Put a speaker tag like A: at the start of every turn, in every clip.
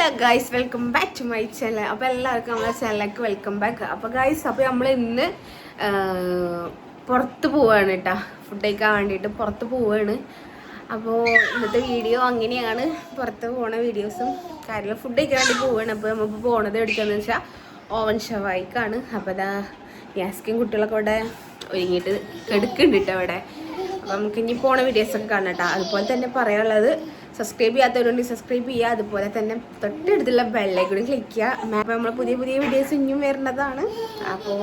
A: Hello guys welcome back to my ചെല അപ്പോൾ എല്ലാവർക്കും നമ്മളെ ചെല്ലക്ക് വെൽക്കം ബാക്ക് അപ്പോൾ ഗൈസ് അപ്പോൾ നമ്മൾ ഇന്ന് പുറത്ത് പോവാണ് കേട്ടോ ഫുഡ് കഴിക്കാൻ വേണ്ടിയിട്ട് പുറത്ത് പോവാണ്. അപ്പോൾ ഇന്നത്തെ വീഡിയോ അങ്ങനെയാണ്. പുറത്ത് പോണ വീഡിയോസും കാര്യങ്ങൾ ഫുഡ് കഴിക്കാൻ വേണ്ടി പോവാണ്. അപ്പോൾ നമുക്ക് പോണത് എടുക്കാന്ന് വെച്ചാൽ ഓവൻ ഷവായിക്കാണ്. അപ്പോൾ അതാ ഗ്യാസ്കിൻ കുട്ടികളൊക്കെ ഇവിടെ ഒരുങ്ങിയിട്ട് എടുക്കുന്നുണ്ട് കേട്ടോ അവിടെ അപ്പോൾ നമുക്ക് ഇനി പോണ വീഡിയോസൊക്കെ കാണാം കേട്ടോ അതുപോലെ തന്നെ പറയാനുള്ളത് സബ്സ്ക്രൈബ് ചെയ്യാത്തവരുണ്ടെങ്കിൽ സബ്സ്ക്രൈബ് ചെയ്യുക. അതുപോലെ തന്നെ തൊട്ടടുത്തുള്ള ബെല്ലൈക്കൂടി ക്ലിക്ക് ചെയ്യുക. അപ്പോൾ നമ്മൾ പുതിയ പുതിയ വീഡിയോസ് ഇനിയും വരുന്നതാണ്. അപ്പോൾ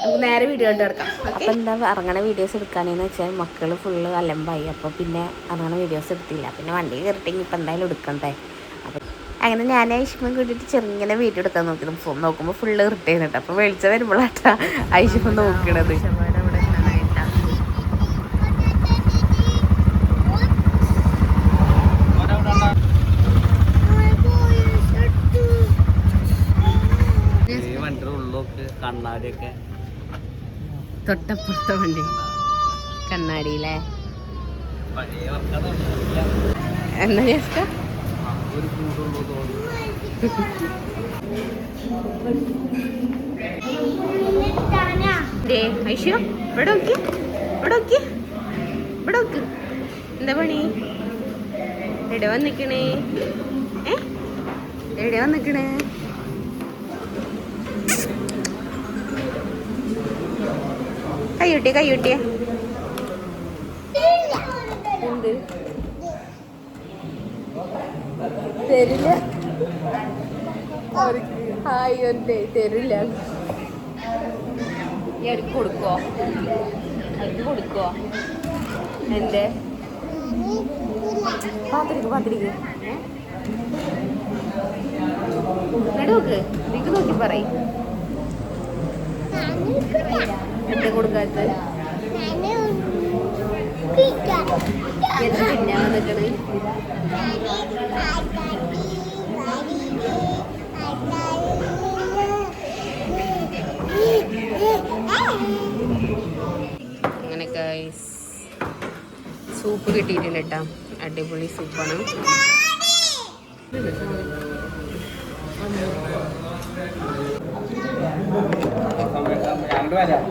A: നമുക്ക് നേരെ വീഡിയോ ആയിട്ട് എടുക്കാം
B: അപ്പോൾ എന്താ ഇറങ്ങണ വീഡിയോസ് എടുക്കാനെന്ന് വെച്ചാൽ മക്കൾ ഫുള്ള് അലമ്പായി. അപ്പോൾ പിന്നെ ഇറങ്ങണ വീഡിയോസ് എടുത്തില്ല. പിന്നെ വണ്ടി കയറിട്ടെങ്കിൽ ഇപ്പം എന്തായാലും എടുക്കണ്ടേ? അങ്ങനെ ഞാൻ ഐഷിമ കൂട്ടിയിട്ട് ചെറുങ്ങനെ വീഡിയോ എടുക്കാൻ നോക്കി. ഫോൺ നോക്കുമ്പോൾ ഫുള്ള് റിട്ടേൺ കേട്ടോ അപ്പോൾ വെളിച്ചം വരുമ്പോഴാട്ടാ ഐഷിമ നോക്കണത്
C: ഈ വണ്ടിയുടെ ഉള്ളൊക്കെ കണ്ണാടിയൊക്കെ
A: തൊട്ടപ്പുറത്തെ വണ്ടി. കണ്ണാടിയിലെ. എന്നാ ചേട്ടാ എന്താ പണി? എവിടെ വന്നിക്കണേ? ഏ? എവിടെ വന്നിക്കണേ? കൈയൊട്ടിയ കൈയൊട്ടിയ എന്ത്? തരില്ല. ഹായ് ഉണ്ട് തരില്ല. കൊടുക്കോ? അവർക്ക് കൊടുക്കോ? എന്റെ പാത്തിരിക്ക് പാത്തിരിക്ക് നോക്ക് നിനക്ക് നോക്കി പറയും. എന്താ കൊടുക്കാത്തത് എന്താ അങ്ങനെ ഗൈസ് സൂപ്പ് കിട്ടിയിട്ടുണ്ട് കേട്ടോ അടിപൊളി സൂപ്പാണ്
C: വരാം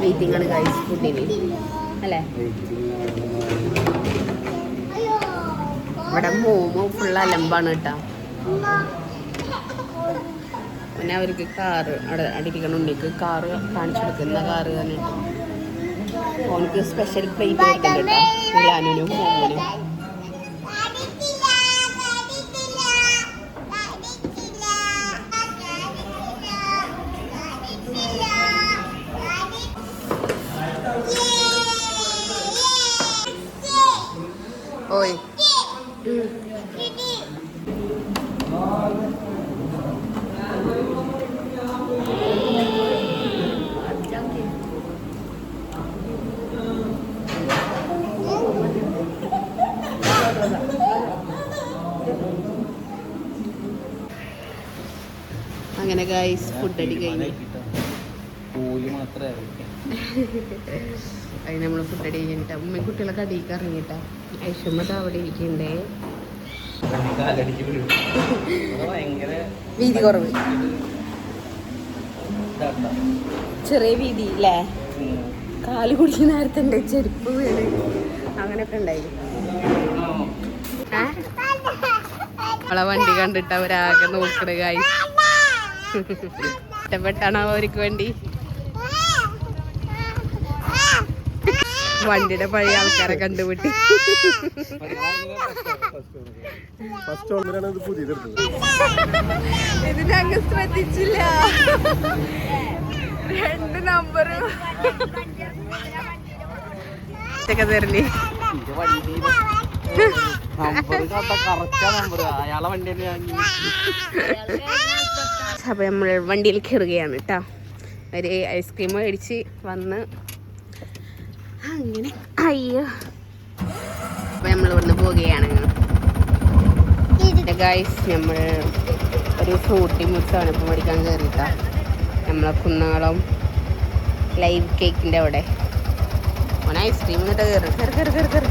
A: വെയിറ്റിംഗ് ആണ് ഗൈസ് ഫുഡിന് അല്ലേ? ഇവിടെ മോമോ ഫുൾ അലമ്പാണ് കേട്ടോ. പിന്നെ അവർക്ക് കാറ് അവിടെ അടിക്കണുണ്ടെങ്കിൽ കാറ് കാണിച്ചു കൊടുക്കുന്ന കാറ് തന്നിട്ട് ഓനക്ക് സ്പെഷ്യൽ പ്ലേറ്റ് കൊടുക്കുന്നുണ്ട് കേട്ടോ. ലാനുനും മോമോനും അങ്ങനെ ഗൈസ് ഫുഡ് അടി കഴിഞ്ഞു. അതിന് നമ്മൾ ഫുഡ് അടി കഴിഞ്ഞിട്ട്. ഉമ്മ കുട്ടികളൊക്കെ അടിയിക്ക് ഇറങ്ങിയിട്ടാ. ഐഷമ്മ അവിടെ ഇരിക്കണ്ടേ.
C: വിടും.
A: വീതി കുറവ്. ചെറിയ വീതി അല്ലേ. കാൽ കുടിക്കുന്ന നേരത്തെ ചെരുപ്പ് വീണ്. അങ്ങനെയൊക്കെ ഉണ്ടായി. അവളെ വണ്ടി കണ്ടിട്ട് അവരാകെ നോക്കണ കായി ഇഷ്ടപ്പെട്ടാണോ അവർക്ക് വേണ്ടി? വണ്ടിയുടെ പഴയ ആൾക്കാരെ കണ്ടുപിട്ടി
D: ഫസ്റ്റ്
A: അങ്ങ് ശ്രദ്ധിച്ചില്ല. രണ്ട് നമ്പറും. ഒക്കെ
C: തരൽ. വണ്ടി
A: നമ്മൾ വണ്ടിയിൽ കയറുകയാണ് കേട്ടോ ഒരു ഐസ്ക്രീം മേടിച്ച് വന്ന്. അങ്ങനെ. അയ്യോ. അപ്പൊ നമ്മൾ ഇവിടുന്ന് പോവുകയാണ്. ഗൈസ് നമ്മൾ ഒരു ഫ്രൂട്ടി മിക്സാണ് ഇപ്പോൾ മേടിക്കാൻ കയറിയിട്ടാ നമ്മളെ കുന്നാളം ലൈവ് കേക്കിന്റെ അവിടെ. ഓന ഐസ്ക്രീം എന്നിട്ട് കയറി കയറി കയറി കയറി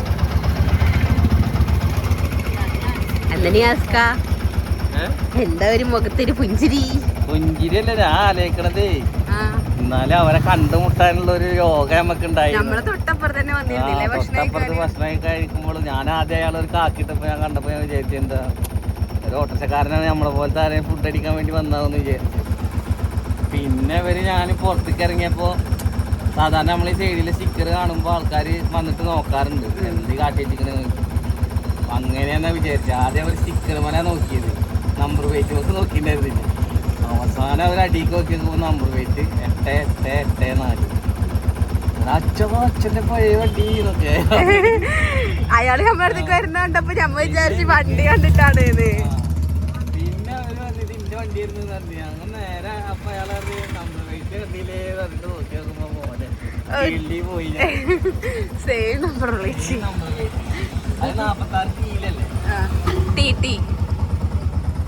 A: എന്താ ഒരു മുഖത്തൊരു പുഞ്ചിരി?
C: പുഞ്ചിരിയല്ലേ ഞാൻ ആലോചിക്കണത്. എന്നാലും അവരെ കണ്ടുമുട്ടാനുള്ള ഒരു യോഗ നമുക്ക്
A: നമ്മളെ തൊട്ടപ്പുറത്ത് ഭക്ഷണം
C: കഴിക്കുമ്പോൾ ഞാൻ ആദ്യം അയാൾ ഒരു കാക്കിട്ടപ്പോ ഞാൻ കണ്ടപ്പോ ഞാൻ വിചാരിച്ചു എന്താ? ഒരു ഓട്ടോച്ചക്കാരനാണ് നമ്മളെ പോലത്തെ ആരെയും ഫുഡ് അടിക്കാൻ വേണ്ടി വന്നതെന്ന് വിചാരിച്ചു. പിന്നെ ഇവർ ഞാൻ പുറത്തേക്ക് ഇറങ്ങിയപ്പോ സാധാരണ നമ്മൾ ഈ സൈഡിലെ സ്റ്റിക്കർ കാണുമ്പോൾ ആൾക്കാർ വന്നിട്ട് നോക്കാറുണ്ട്. എന്ത് കാട്ടി അങ്ങനെയാന്നാ വിചാരിച്ചത് ആദ്യം അവർ സ്റ്റിക്കർ മല നോക്കിയത്. നമ്പർ പ്ലേറ്റ് ഒക്കെ നോക്കിയിട്ടുണ്ടായിരുന്നില്ല. അവസാനം അവർ അടിക്ക് നോക്കിയപ്പോൾ നമ്പർ പ്ലേറ്റ് എട്ട് എട്ട് എട്ട് നാല്. അച്ഛൻ അച്ഛന്റെ പഴയ വണ്ടി എന്നൊക്കെ.
A: അയാൾ നമ്മുടെ അടുത്തേക്ക് വരുന്ന കണ്ടപ്പോ ഞമ്മ വിചാരിച്ച് വണ്ടി കണ്ടിട്ടാണ്
C: പിന്നെ അവർ വന്നിട്ട് ഇന്റെ വണ്ടിയായിരുന്നു പറഞ്ഞു. അങ്ങനെ നേരെ അപ്പൊ അയാൾ നമ്പർ പ്ലേറ്റ് കണ്ടില്ലേ? പറഞ്ഞിട്ട് നോക്കി നോക്കുമ്പോ മോനെ പോയി
A: സെയിം നമ്പർ വിളിച്ച്
C: നമ്പർ പ്ലേറ്റ്
A: ടി ടി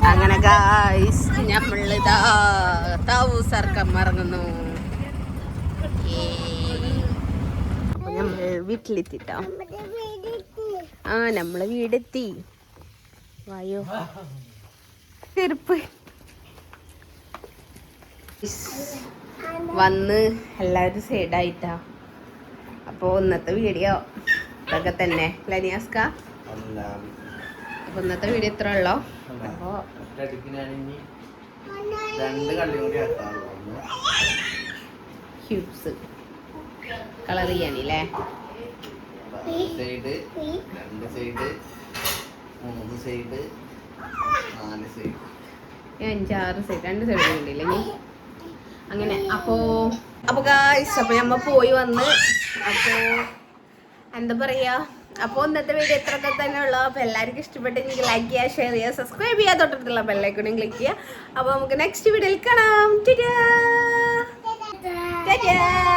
A: അങ്ങനെ ഗായ്സ് നമ്മളിതാ തൗസർക്കം ഇറങ്ങുന്നു അപ്പൊ നമ്മൾ വീട്ടിലെത്തിട്ടോ? ആ നമ്മൾ വീടെത്തി. വായോ. ചെരുപ്പ്. വന്ന് എല്ലാവരും സൈഡായിട്ടാ. അപ്പോൾ ഇന്നത്തെ വീഡിയോ ഇതൊക്കെ തന്നെ. ലനിയാസ്ക അപ്പൊ ഇന്നത്തെ വീഡിയോ ഇത്ര ഉള്ളോ?
C: ആക്കാറുള്ളൂ.
A: ക്യൂബ്സ് കളർ ചെയ്യാനില്ലേ?
C: സൈഡ് രണ്ട് സൈഡ് മൂന്ന് സൈഡ് നാല് സൈഡ്
A: അഞ്ചാറ് സൈഡ് രണ്ട് സൈഡ് ഉണ്ടല്ലേ അങ്ങനെ. അപ്പോ അപ്പൊ ഗായ്സ് അപ്പൊ നമ്മ പോയി വന്ന് അപ്പോ എന്താ പറയാ? അപ്പോൾ ഇന്നത്തെ വീഡിയോ ഇത്രയൊക്കെ തന്നെ ഉള്ളൂ. അപ്പോൾ എല്ലാവർക്കും ഇഷ്ടപ്പെട്ടെങ്കിൽ ലൈക്ക് ചെയ്യുക ഷെയർ ചെയ്യുക സബ്സ്ക്രൈബ് ചെയ്യുക. തൊട്ടടുത്തുള്ള ബെല്ലൈക്കണും ക്ലിക്ക് ചെയ്യുക. അപ്പോൾ നമുക്ക് നെക്സ്റ്റ് വീഡിയോയിൽ കാണാം. ടാ